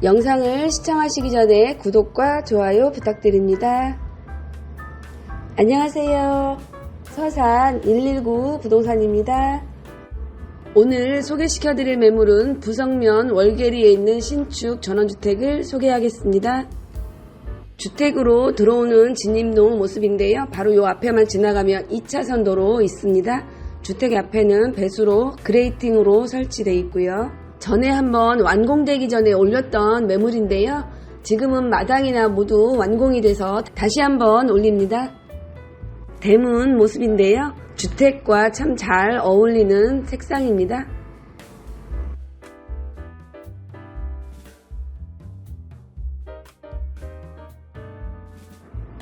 영상을 시청하시기 전에 구독과 좋아요 부탁드립니다. 안녕하세요. 서산 119 부동산입니다. 오늘 소개시켜드릴 매물은 부성면 월계리에 있는 신축 전원주택을 소개하겠습니다. 주택으로 들어오는 진입로 모습인데요. 바로 요 앞에만 지나가면 2차선 도로 있습니다. 주택 앞에는 배수로 그레이팅으로 설치되어 있고요. 전에 한번 완공되기 전에 올렸던 매물인데요. 지금은 마당이나 모두 완공이 돼서 다시 한번 올립니다. 대문 모습인데요. 주택과 참 잘 어울리는 색상입니다.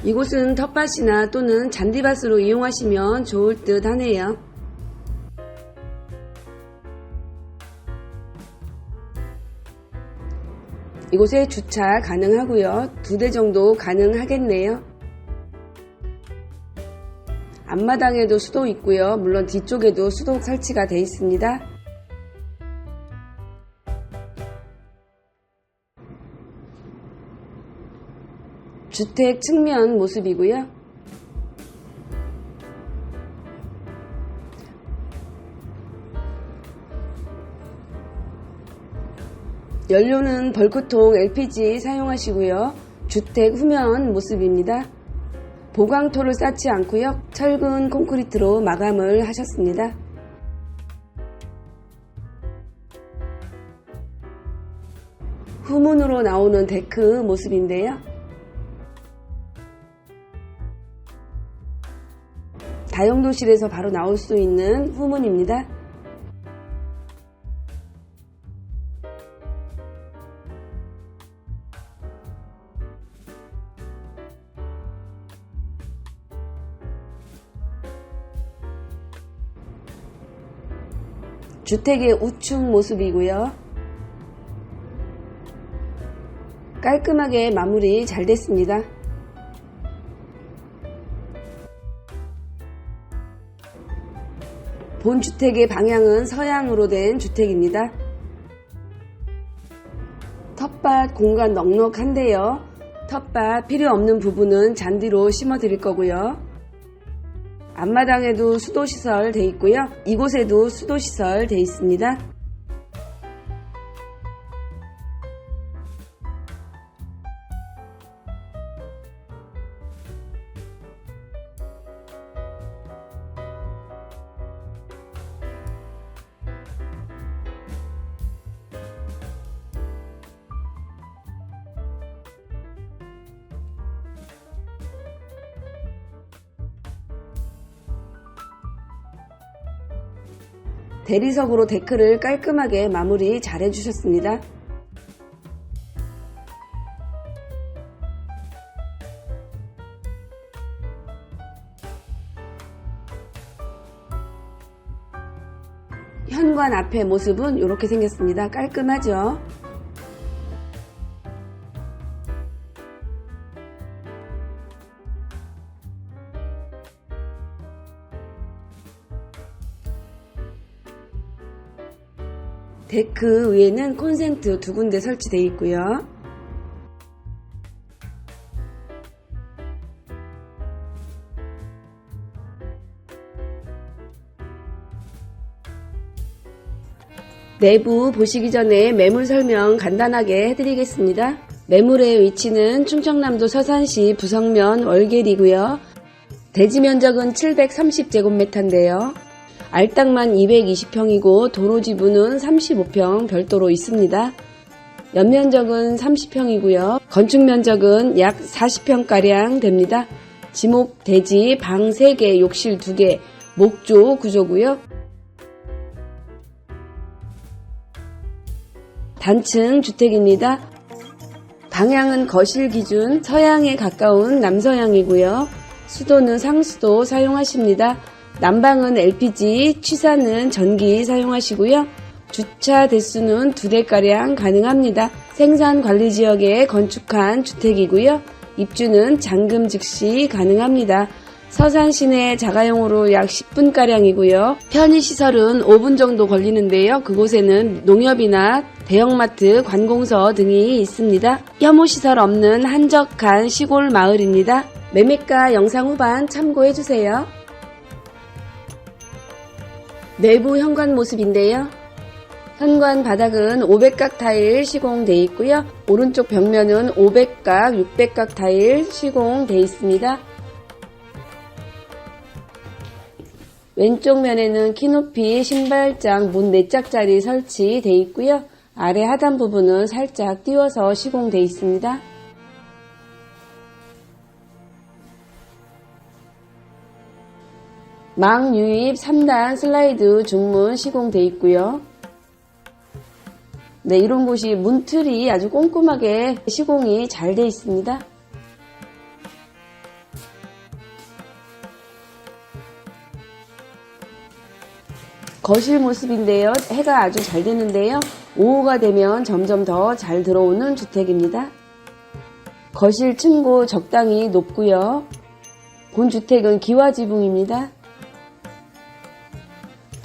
이곳은 텃밭이나 또는 잔디밭으로 이용하시면 좋을 듯 하네요. 이곳에 주차 가능하고요. 두 대 정도 가능하겠네요. 앞마당에도 수도 있고요. 물론 뒤쪽에도 수도 설치가 되어 있습니다. 주택 측면 모습이고요. 연료는 벌크통 LPG 사용하시고요. 주택 후면 모습입니다. 보강토를 쌓지 않고요. 철근 콘크리트로 마감을 하셨습니다. 후문으로 나오는 데크 모습인데요. 다용도실에서 바로 나올 수 있는 후문입니다. 주택의 우측 모습이고요. 깔끔하게 마무리 잘 됐습니다. 본 주택의 방향은 서양으로 된 주택입니다. 텃밭 공간 넉넉한데요. 텃밭 필요 없는 부분은 잔디로 심어 드릴 거고요. 앞마당에도 수도시설 돼 있고요. 이곳에도 수도시설 돼 있습니다. 대리석으로 데크를 깔끔하게 마무리 잘 해주셨습니다. 현관 앞의 모습은 이렇게 생겼습니다. 깔끔하죠? 데크 위에는 콘센트 두 군데 설치되어 있고요. 내부 보시기 전에 매물 설명 간단하게 해드리겠습니다. 매물의 위치는 충청남도 서산시 부성면 월계리고요. 대지 면적은 730제곱미터인데요. 알땅만 220평이고 도로 지분은 35평 별도로 있습니다. 연면적은 30평이고요. 건축 면적은 약 40평가량 됩니다. 지목 대지 방 3개, 욕실 2개, 목조 구조고요. 단층 주택입니다. 방향은 거실 기준 서양에 가까운 남서양이고요. 수도는 상수도 사용하십니다. 난방은 LPG, 취사는 전기 사용하시고요. 주차 대수는 두 대가량 가능합니다. 생산 관리 지역에 건축한 주택이고요. 입주는 잔금 즉시 가능합니다. 서산 시내 자가용으로 약 10분가량이고요. 편의시설은 5분 정도 걸리는데요. 그곳에는 농협이나 대형마트, 관공서 등이 있습니다. 혐오시설 없는 한적한 시골 마을입니다. 매매가 영상 후반 참고해주세요. 내부 현관 모습인데요. 현관 바닥은 500각 타일 시공되어 있고요. 오른쪽 벽면은 500각, 600각 타일 시공되어 있습니다. 왼쪽 면에는 키높이 신발장 문 4짝짜리 설치되어 있고요. 아래 하단 부분은 살짝 띄워서 시공되어 있습니다. 망 유입 3단 슬라이드 중문 시공되어 있고요. 네, 이런 곳이 문틀이 아주 꼼꼼하게 시공이 잘 되어 있습니다. 거실 모습인데요. 해가 아주 잘 되는데요. 오후가 되면 점점 더 잘 들어오는 주택입니다. 거실 층고 적당히 높고요. 본 주택은 기와 지붕입니다.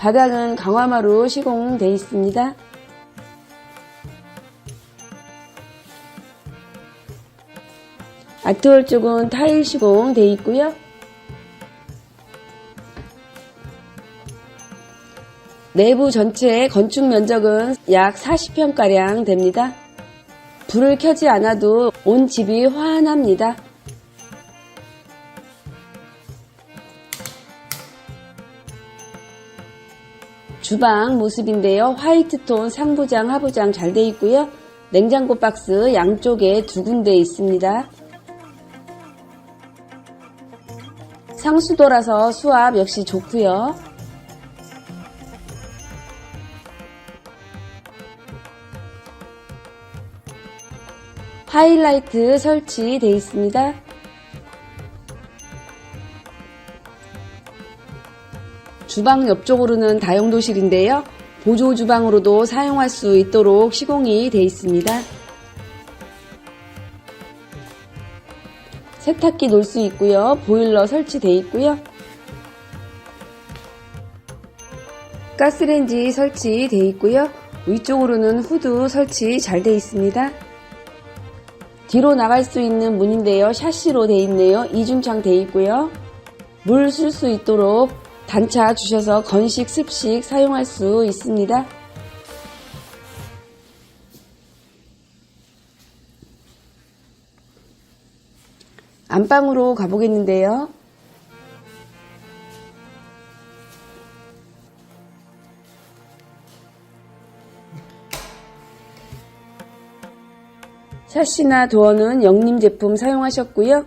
바닥은 강화마루 시공되어 있습니다. 아트홀 쪽은 타일 시공되어 있고요. 내부 전체 건축 면적은 약 40평가량 됩니다. 불을 켜지 않아도 온 집이 환합니다. 주방 모습인데요. 화이트톤 상부장, 하부장 잘 돼 있고요. 냉장고 박스 양쪽에 두 군데 있습니다. 상수도라서 수압 역시 좋고요. 하이라이트 설치되어 있습니다. 주방 옆쪽으로는 다용도실인데요. 보조 주방으로도 사용할 수 있도록 시공이 되어 있습니다. 세탁기 놓을 수 있고요. 보일러 설치되어 있고요. 가스레인지 설치되어 있고요. 위쪽으로는 후드 설치 잘 되어 있습니다. 뒤로 나갈 수 있는 문인데요. 샤시로 되어 있네요. 이중창 되어 있고요. 물 쓸 수 있도록 단차 주셔서 건식, 습식 사용할 수 있습니다. 안방으로 가보겠는데요. 샤시나 도어는 영림 제품 사용하셨고요.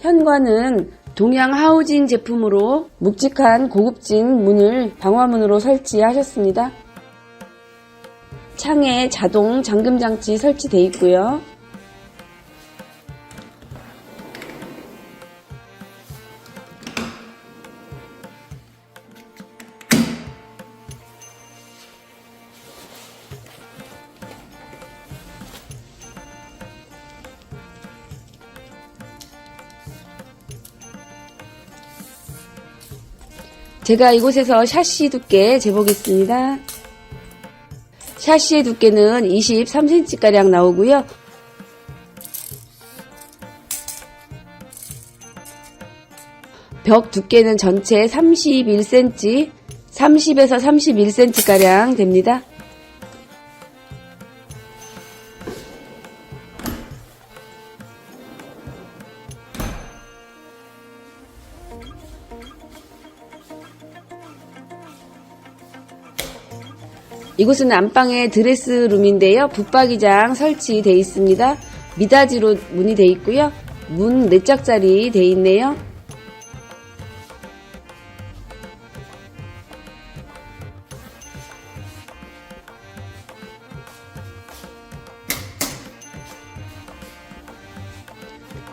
현관은 동양 하우징 제품으로 묵직한 고급진 문을 방화문으로 설치하셨습니다. 창에 자동 잠금 장치 설치되어 있고요. 제가 이곳에서 샤시 두께 재보겠습니다. 샤시의 두께는 23cm가량 나오고요. 벽 두께는 전체 31cm, 30에서 31cm가량 됩니다. 이곳은 안방의 드레스룸인데요. 붙박이장 설치되어 있습니다. 미닫이로 문이 되어 있고요. 문 4짝짜리 되어 있네요.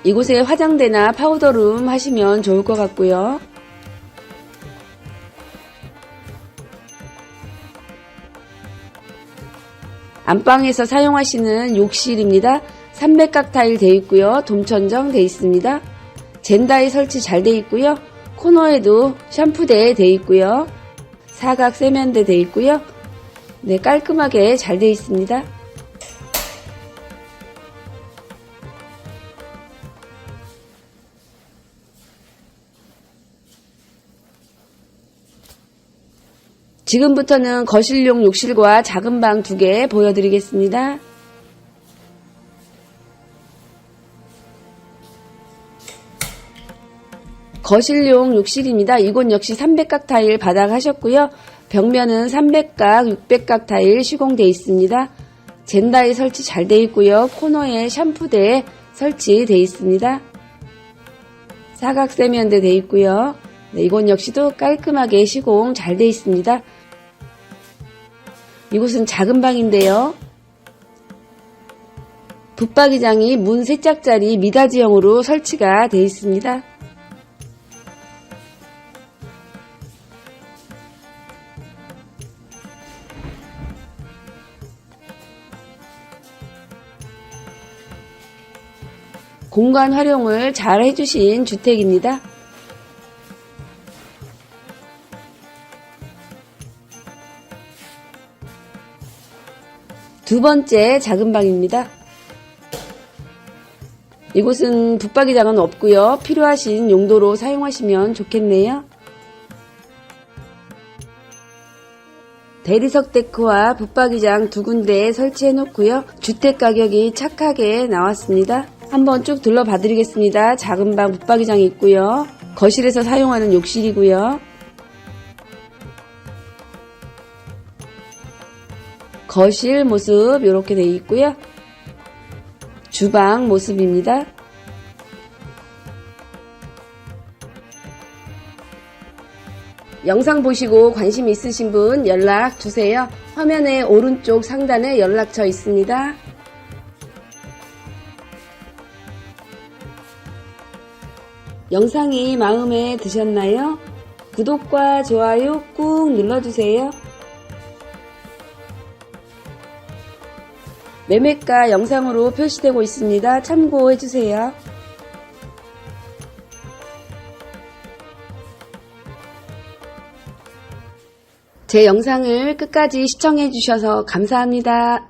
이곳에 화장대나 파우더룸 하시면 좋을 것 같고요. 안방에서 사용하시는 욕실입니다. 300각 타일 되어 있고요. dom천정 되어 있습니다. 젠다이 설치 잘 돼 있고요. 코너에도 샴푸대 돼 있고요. 사각 세면대 돼 있고요. 네, 깔끔하게 잘 돼 있습니다. 지금부터는 거실용 욕실과 작은 방 두 개 보여드리겠습니다. 거실용 욕실입니다. 이곳 역시 300각 타일 바닥 하셨고요. 벽면은 300각, 600각 타일 시공되어 있습니다. 젠다이 설치 잘 되어 있고요. 코너에 샴푸대 설치되어 있습니다. 사각 세면대 되어 있고요. 네, 이곳 역시도 깔끔하게 시공 잘 되어 있습니다. 이곳은 작은 방인데요. 붙박이장이 문 3짝짜리 미닫이형으로 설치가 되어 있습니다. 공간 활용을 잘 해주신 주택입니다. 두 번째 작은 방입니다. 이곳은 붙박이장은 없고요. 필요하신 용도로 사용하시면 좋겠네요. 대리석 데크와 붙박이장 두 군데 설치해 놓고요. 주택 가격이 착하게 나왔습니다. 한번 쭉 둘러봐 드리겠습니다. 작은 방 붙박이장이 있고요. 거실에서 사용하는 욕실이고요. 거실 모습 이렇게 되어 있고요. 주방 모습입니다. 영상 보시고 관심 있으신 분 연락 주세요. 화면의 오른쪽 상단에 연락처 있습니다. 영상이 마음에 드셨나요? 구독과 좋아요 꾹 눌러주세요. 매매가 영상으로 표시되고 있습니다. 참고해주세요. 제 영상을 끝까지 시청해주셔서 감사합니다.